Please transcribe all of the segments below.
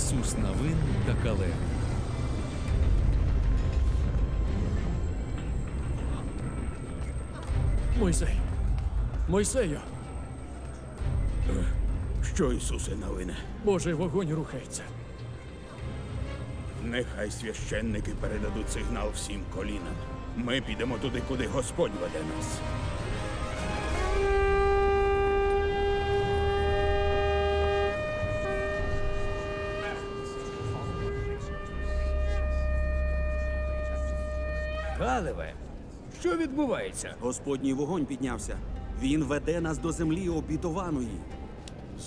Ісус Навин та Кале. Мойсей. Мойсею. Що, Ісусе, новине? Божий вогонь рухається. Нехай священники передадуть сигнал всім колінам. Ми підемо туди, куди Господь веде нас. Калеве, що відбувається? Господній вогонь піднявся. Він веде нас до землі обітованої.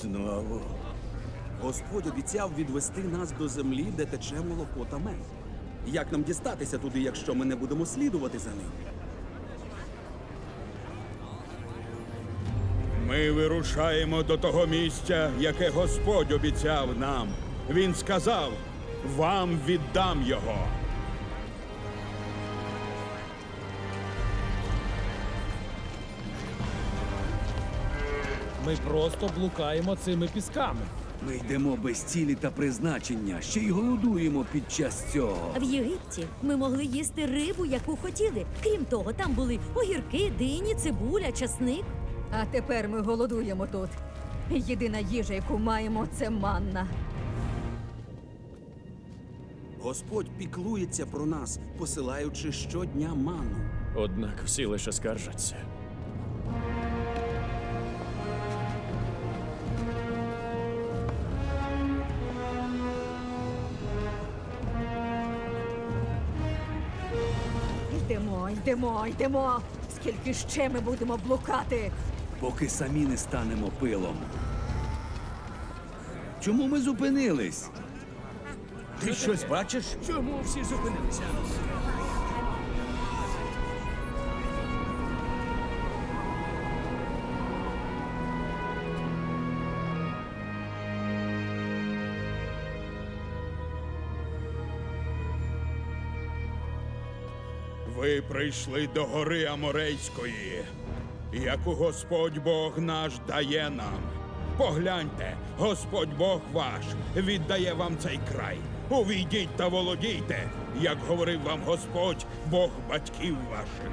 Знову. Господь обіцяв відвести нас до землі, де тече молоко та мед. Як нам дістатися туди, якщо ми не будемо слідувати за ним? Ми вирушаємо до того місця, яке Господь обіцяв нам. Він сказав: вам віддам його. Ми просто блукаємо цими пісками. Ми йдемо без цілі та призначення, ще й голодуємо під час цього. В Єгипті ми могли їсти рибу, яку хотіли. Крім того, там були огірки, дині, цибуля, часник. А тепер ми голодуємо тут. Єдина їжа, яку маємо, це манна. Господь піклується про нас, посилаючи щодня ману. Однак всі лише скаржаться. Йдемо, йдемо. Скільки ще ми будемо блукати? Поки самі не станемо пилом. Чому ми зупинились? Ти щось бачиш? Чому всі зупинилися? Прийшли до гори Аморейської, яку Господь Бог наш дає нам. Погляньте, Господь Бог ваш віддає вам цей край. Увійдіть та володійте, як говорив вам Господь, Бог батьків ваших.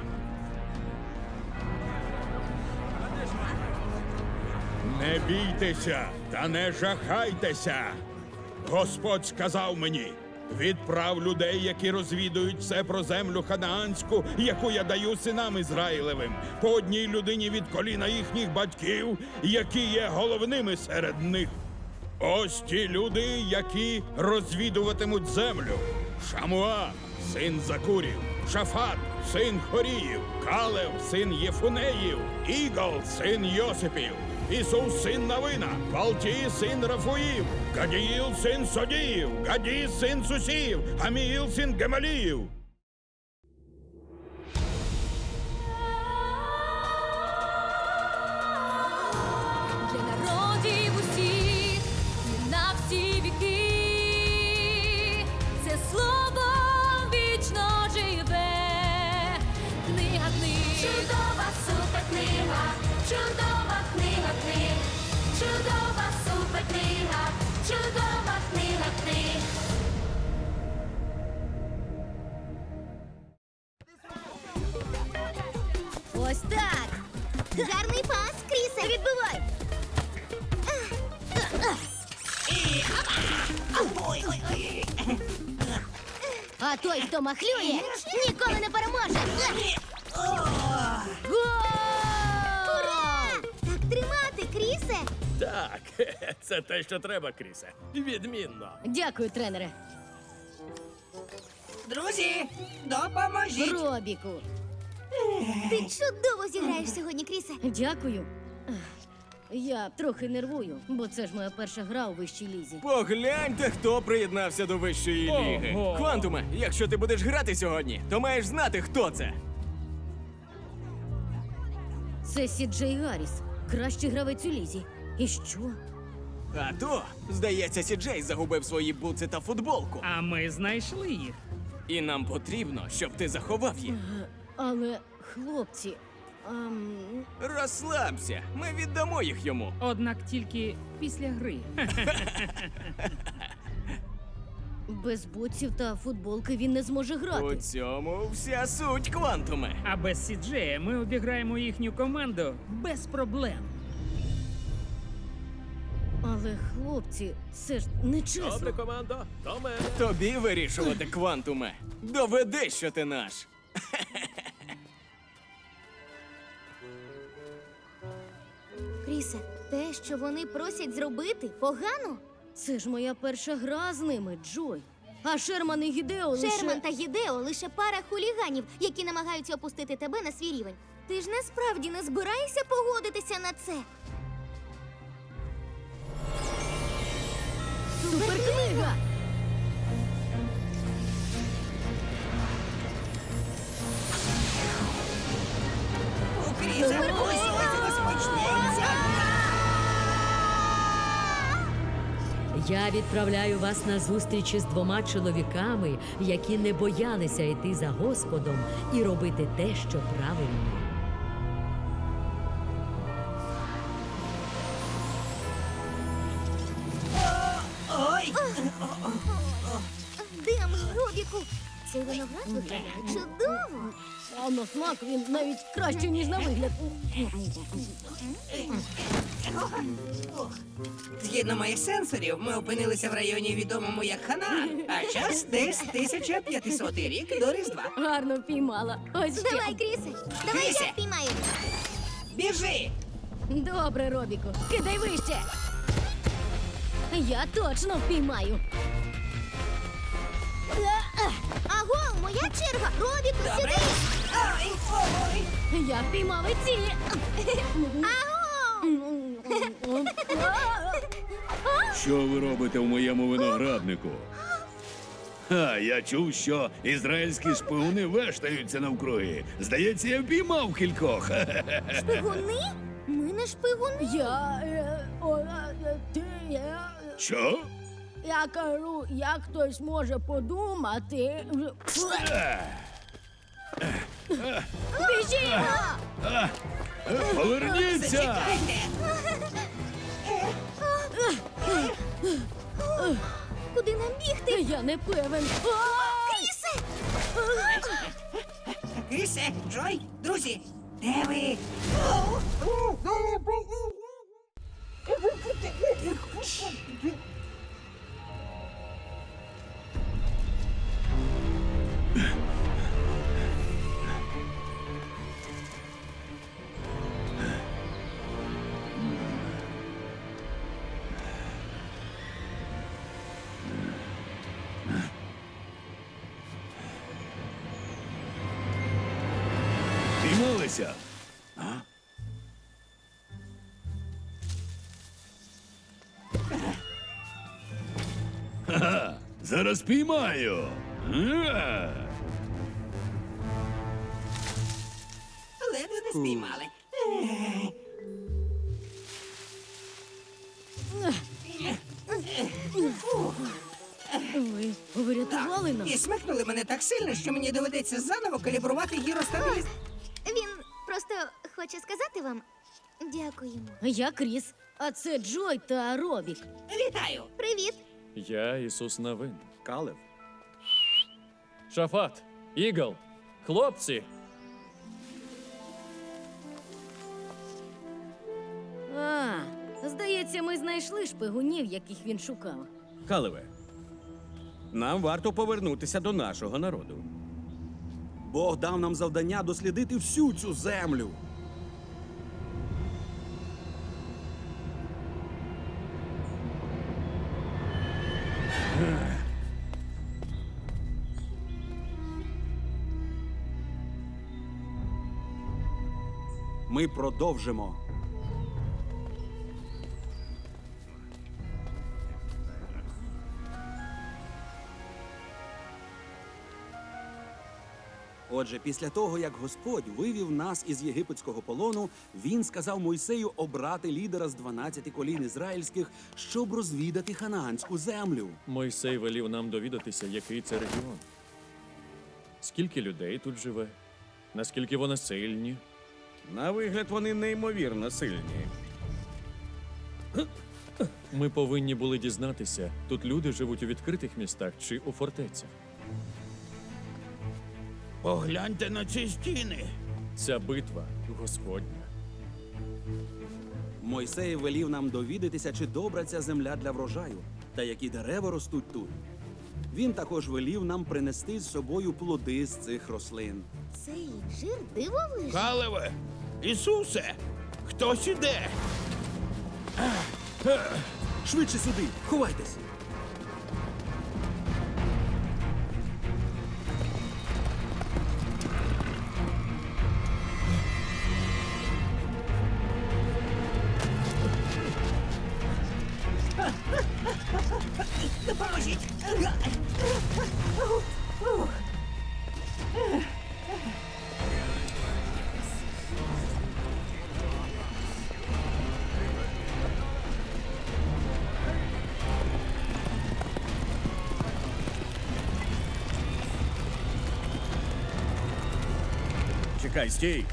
Не бійтеся та не жахайтеся. Господь сказав мені: відправ людей, які розвідують все про землю ханаанську, яку я даю синам Ізраїлевим, по одній людині від коліна їхніх батьків, які є головними серед них. Ось ті люди, які розвідуватимуть землю. Шамуа, син Закурів, Шафат, син Хоріїв, Калев, син Єфунеїв, Ігол, син Йосипів, Ісус, син Навина, Балтій син Рафуїв, Гадіїл, син Содіїв, Гадій син Сусіїв, Аміїл, син Гемаліїв. Той, хто махлює, ніколи не переможе. Ура! Так тримати, Крісе. Так, це те, що треба, Крісе. Відмінно. Дякую, тренере. Друзі, допоможіть! Робіку. Ти чудово зіграєш сьогодні, Крісе. Дякую. Я трохи нервую, бо це ж моя перша гра у вищій лізі. Погляньте, хто приєднався до вищої ліги. Ого. Квантуме, якщо ти будеш грати сьогодні, то маєш знати, хто це. Це Сі Джей Гарріс, кращий гравець у лізі. І що? А то, здається, Сіджей загубив свої буци та футболку. А ми знайшли їх. І нам потрібно, щоб ти заховав їх. Але, хлопці, ам, Розслабся, ми віддамо їх йому. Однак тільки після гри. Без буців та футболки він не зможе У грати. цьому вся суть квантуме. А без Сіджея ми обіграємо їхню команду без проблем. Але хлопці, це ж не чесно. Добре, командо, до мене. Тобі вирішувати квантуме. Доведи, що ти наш. Крісе, те, що вони просять зробити, погано? Це ж моя перша гра з ними, Джой. А Шерман і Гідео лише... Шерман та Гідео лише пара хуліганів, які намагаються опустити тебе на свій рівень. Ти ж насправді не збираєшся погодитися на це. Суперкнига! Я відправляю вас на зустрічі з двома чоловіками, які не боялися йти за Господом і робити те, що правильно. Ой! Дим, Робіку! Цей виноград виглядає чудово. А на смак він навіть краще, ніж на вигляд. Згідно моїх сенсорів, ми опинилися в районі відомому як Ханан, а час десь 1500 рік до Різдва. Гарно впіймала. Ось ще. Давай, Крісе, давай Крісе. я впіймаю. Біжи! Добре, Робіку, кидай вище. Я точно впіймаю. Аго, моя черга! Робіку, Добре. сюди! Ай, ой! Я впіймав і ці. Аго! Що ви робите в моєму винограднику? Ха, я чув, що ізраїльські шпигуни вештаються навкруги. Здається, я впіймав кількох. Шпигуни? Ми не шпигуни. Я. е, о, е, ти. е, Що? Я кажу, як хтось може подумати. Біжи! Поверніться! Зачекайте! Я не певен. Крісе! Крісе, Джой, друзі, де ви? Зараз піймаю. Ледве не спіймали. Ви врятували нас. І смикнули мене так сильно, що мені доведеться заново калібрувати гіростабіліз... Він просто хоче сказати вам дякуємо. Я Кріс, а це Джой та Робік. Вітаю! Привіт! Я Ісус Навин. Калев. Шафат, Ігл, хлопці. А, здається, ми знайшли шпигунів, яких він шукав. Калеве, нам варто повернутися до нашого народу. Бог дав нам завдання дослідити всю цю землю. Ми продовжимо. Отже, після того, як Господь вивів нас із єгипетського полону, він сказав Мойсею обрати лідера з 12 колін ізраїльських, щоб розвідати ханаанську землю. Мойсей велів нам довідатися, який це регіон. Скільки людей тут живе? Наскільки вони сильні? На вигляд вони неймовірно сильні. Ми повинні були дізнатися, тут люди живуть у відкритих містах чи у фортецях. Погляньте на ці стіни. Ця битва Господня. Мойсей велів нам довідатися, чи добра ця земля для врожаю, та які дерева ростуть тут. Він також велів нам принести з собою плоди з цих рослин. Цей інжир дивовижний. Калеве, Ісусе, хтось іде. Швидше сюди, ховайтесь! Допоможіть! Чекай, стій.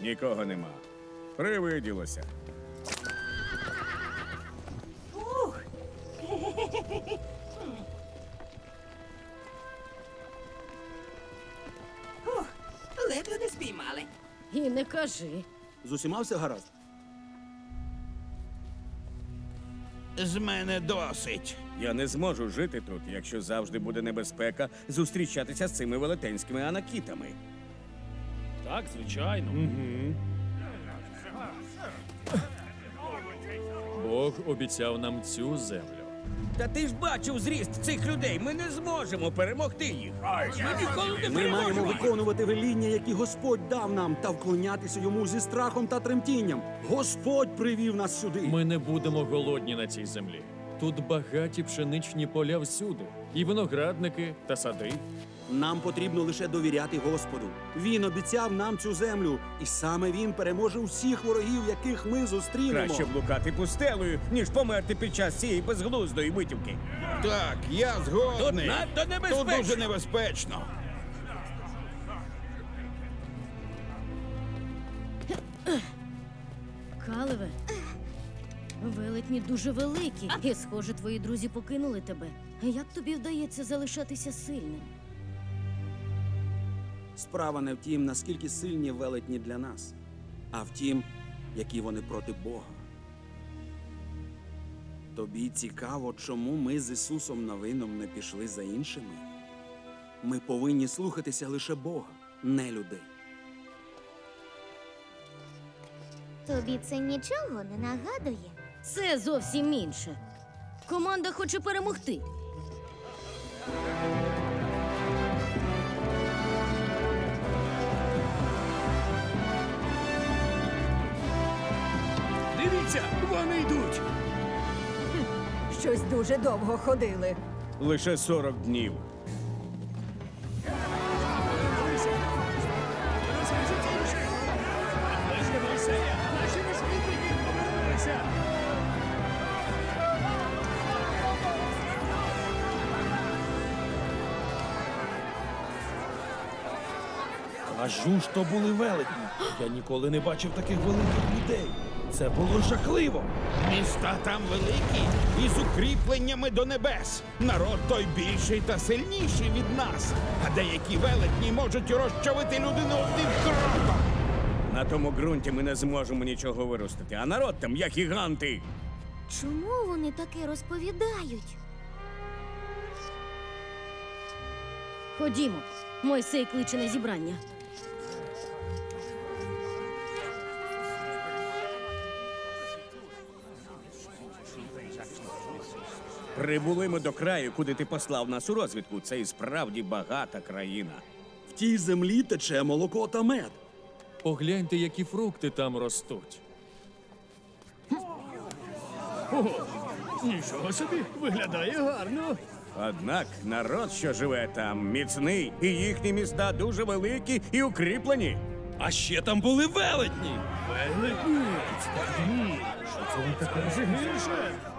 Нікого нема. Привиділося. Ух, ледве не спіймали. І не кажи. З усіма все гаразд. З мене досить. Я не зможу жити тут, якщо завжди буде небезпека зустрічатися з цими велетенськими анакітами. Так, звичайно. Бог обіцяв нам цю землю. Та ти ж бачив зріст цих людей. Ми не зможемо перемогти їх. Ми ніколи не Ми маємо переможемо. виконувати веління, які Господь дав нам, та вклонятися йому зі страхом та тремтінням. Господь привів нас сюди. Ми не будемо голодні на цій землі. Тут багаті пшеничні поля всюди, і виноградники та сади. Нам потрібно лише довіряти Господу. Він обіцяв нам цю землю, і саме він переможе всіх ворогів, яких ми зустрінемо. Краще блукати пустелею, ніж померти під час цієї безглуздої витівки. Так, я згодний. Тут надто небезпечно. Тут дуже небезпечно. Калеве. Велетні дуже великі, і, схоже, твої друзі покинули тебе. Як тобі вдається залишатися сильним? Справа не в тім, наскільки сильні велетні для нас, а в тім, які вони проти Бога. Тобі цікаво, чому ми з Ісусом Новином не пішли за іншими? Ми повинні слухатися лише Бога, не людей. Тобі це нічого не нагадує. Це зовсім інше. Команда хоче перемогти. Дивіться, вони йдуть. Щось дуже довго ходили. Лише 40 днів. Кажу ж, то були велетні. Я ніколи не бачив таких великих людей. Це було жахливо. Міста там великі і з укріпленнями до небес. Народ той більший та сильніший від нас. А деякі велетні можуть розчавити людину одним кроком. На тому ґрунті ми не зможемо нічого виростити, а народ там як гіганти. Чому вони таке розповідають? Ходімо. Мойсей кличе на зібрання. Прибули ми до краю, куди ти послав нас у розвідку. Це і справді багата країна. В тій землі тече молоко та мед. Погляньте, які фрукти там ростуть. Нічого собі, виглядає гарно. Однак народ, що живе там, міцний, і їхні міста дуже великі і укріплені. А ще там були велетні. Велетні. Що це він таке?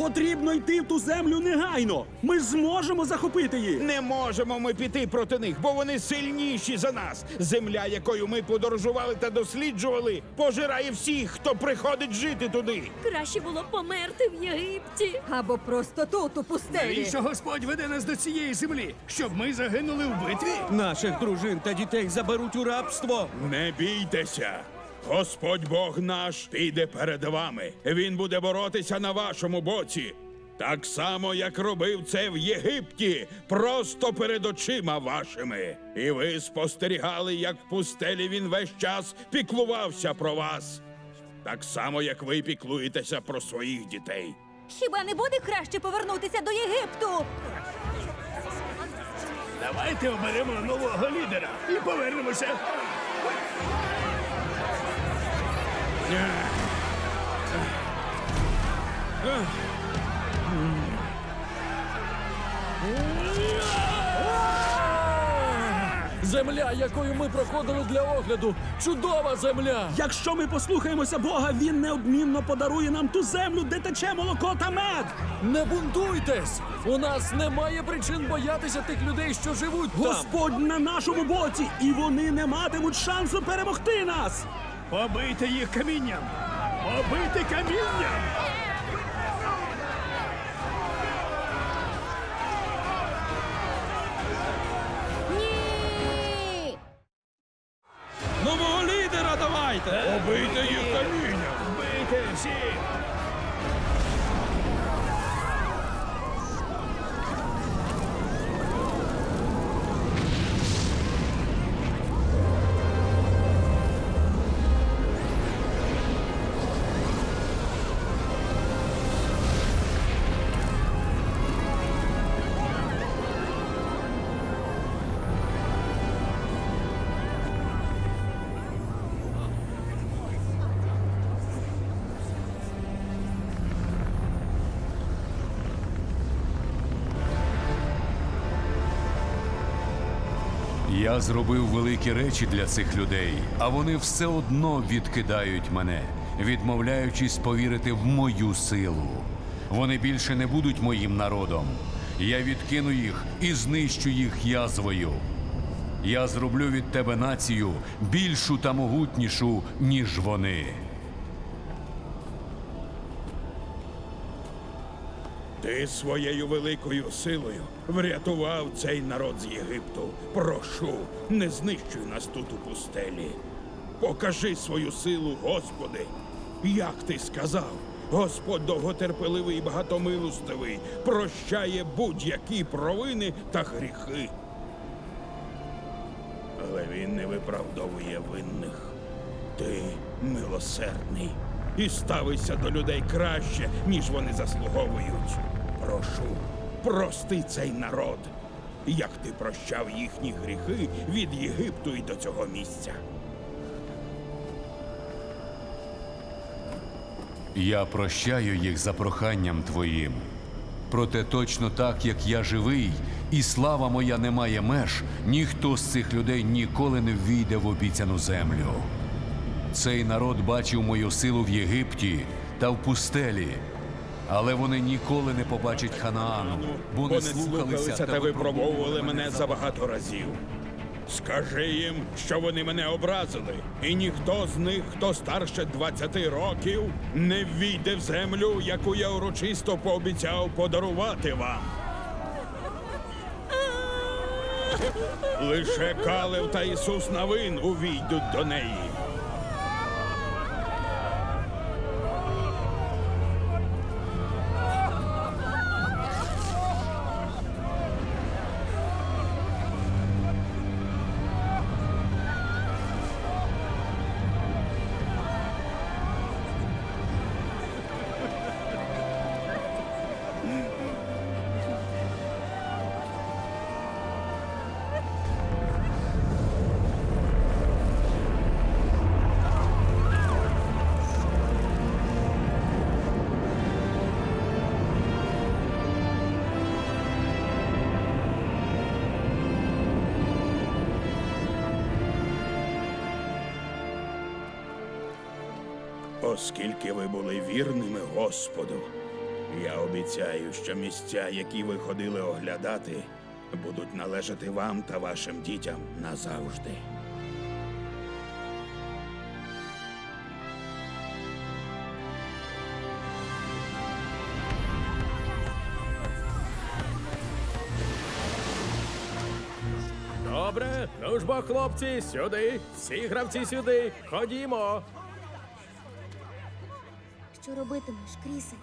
Потрібно йти в ту землю негайно. Ми зможемо захопити її. Не можемо ми піти проти них, бо вони сильніші за нас. Земля, якою ми подорожували та досліджували, пожирає всіх, хто приходить жити туди. Краще було померти в Єгипті. Або просто тут, у пустелі. Господь веде нас до цієї землі, щоб ми загинули в битві? Наших дружин та дітей заберуть у рабство. Не бійтеся. Господь Бог наш піде перед вами. Він буде боротися на вашому боці. Так само, як робив це в Єгипті, просто перед очима вашими. І ви спостерігали, як в пустелі він весь час піклувався про вас. Так само, як ви піклуєтеся про своїх дітей. Хіба не буде краще повернутися до Єгипту? Давайте оберемо нового лідера і повернемося. Земля, якою ми проходили для огляду, чудова земля! Якщо ми послухаємося Бога, він неодмінно подарує нам ту землю, де тече молоко та мед. Не бунтуйтесь! У нас немає причин боятися тих людей, що живуть там. Господь на нашому боці, і вони не матимуть шансу перемогти нас. Побийте їх камінням! Побити камінням! Я зробив великі речі для цих людей, а вони все одно відкидають мене, відмовляючись повірити в мою силу. Вони більше не будуть моїм народом. Я відкину їх і знищу їх язвою. Я зроблю від тебе націю більшу та могутнішу, ніж вони. Ти своєю великою силою врятував цей народ з Єгипту. Прошу, не знищуй нас тут у пустелі. Покажи свою силу, Господи. Як ти сказав, Господь довготерпеливий і багатомилостивий, прощає будь-які провини та гріхи. Але він не виправдовує винних. Ти милосердний і ставишся до людей краще, ніж вони заслуговують. Прошу, прости цей народ, як ти прощав їхні гріхи від Єгипту і до цього місця. Я прощаю їх за проханням твоїм. Проте точно так, як я живий, і слава моя не має меж, ніхто з цих людей ніколи не ввійде в обіцяну землю. Цей народ бачив мою силу в Єгипті та в пустелі, але вони ніколи не побачать Ханаану, бо не слухалися та випробовували мене забагато разів. Скажи їм, що вони мене образили, і ніхто з них, хто старше 20 років, не ввійде в землю, яку я урочисто пообіцяв подарувати вам. Лише Калев та Ісус Навин увійдуть до неї. Оскільки ви були вірними Господу, Я обіцяю, що місця, які ви ходили оглядати, будуть належати вам та вашим дітям назавжди. Добре, ну ж бо, хлопці, сюди. Всі гравці сюди. Ходімо. Що робитимеш, Крісе?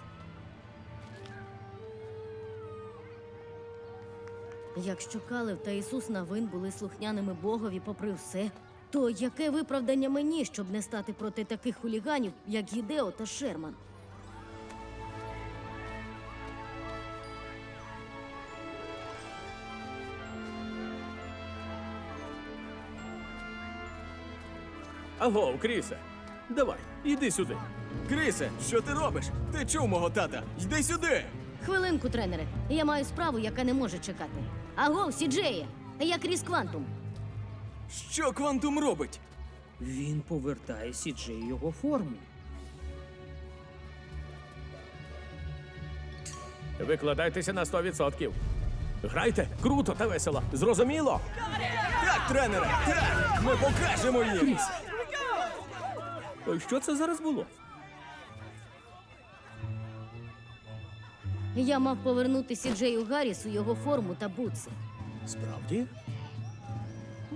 Якщо Калев та Ісус Навин були слухняними Богові попри все, то яке виправдання мені, щоб не стати проти таких хуліганів, як Гідео та Шерман? Аго, Крісе, давай, іди сюди. Крисе, що ти робиш? Ти чув мого тата? Йди сюди! Хвилинку, тренере. Я маю справу, яка не може чекати. Аго, Сіджеє! Я Кріс Квантум. Що квантум робить? Він повертає Сіджей його форму. Викладайтеся на 100%. Грайте круто та весело. Зрозуміло? Так, тренере, так! Ми покажемо їм! Що це зараз було? Я мав повернути Сіджею Гаррісу його форму та бутси. Справді?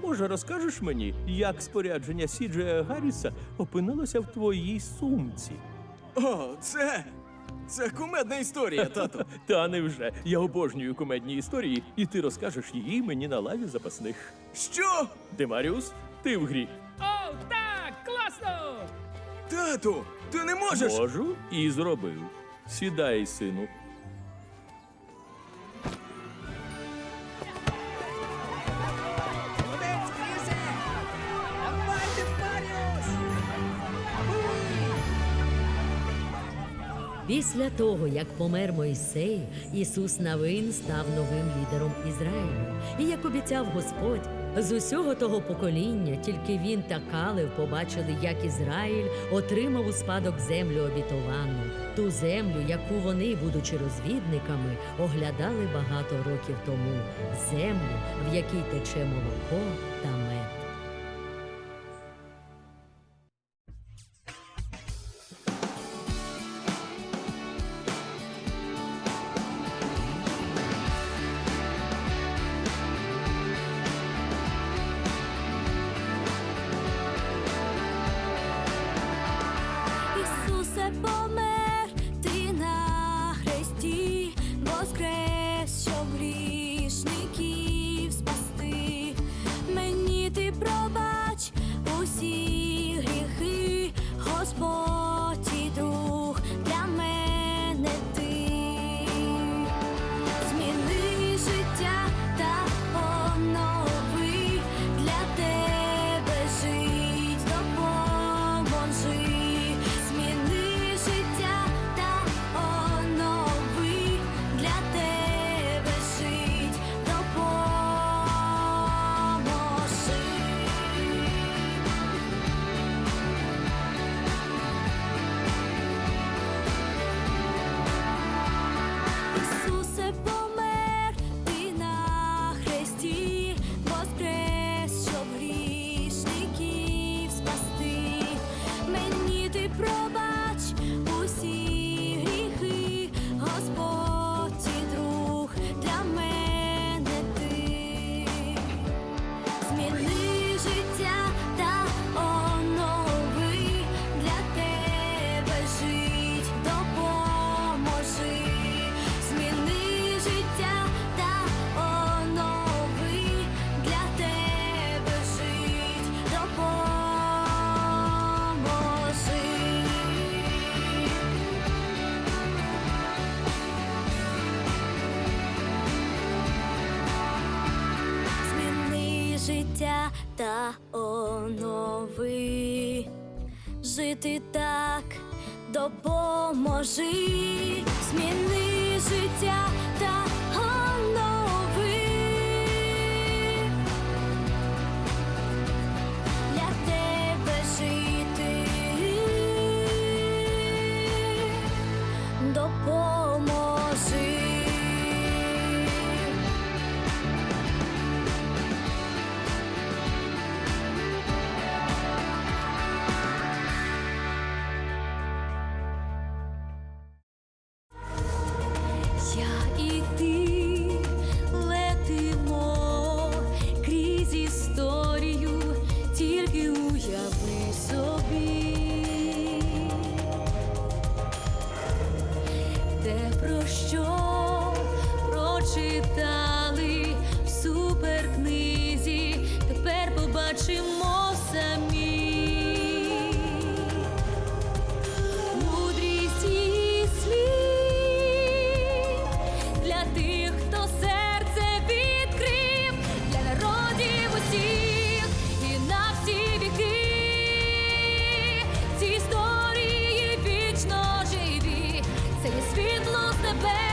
Може, розкажеш мені, як спорядження Сіджея Гарріса опинилося в твоїй сумці? О, це. Це кумедна історія, тато. Та невже. Я обожнюю кумедні історії, і ти розкажеш її мені на лаві запасних. Що? Демаріус, ти в грі. О, так! Класно! Тату, ти не можеш! Можу і зробив. Сідай, сину. Після того, як помер Мойсей, Ісус Навин став новим лідером Ізраїлю. І як обіцяв Господь, з усього того покоління тільки він та Калев побачили, як Ізраїль отримав у спадок землю обітовану, ту землю, яку вони, будучи розвідниками, оглядали багато років тому, землю, в якій тече молоко та мед. Та онови, жити так допоможи, зміни життя back.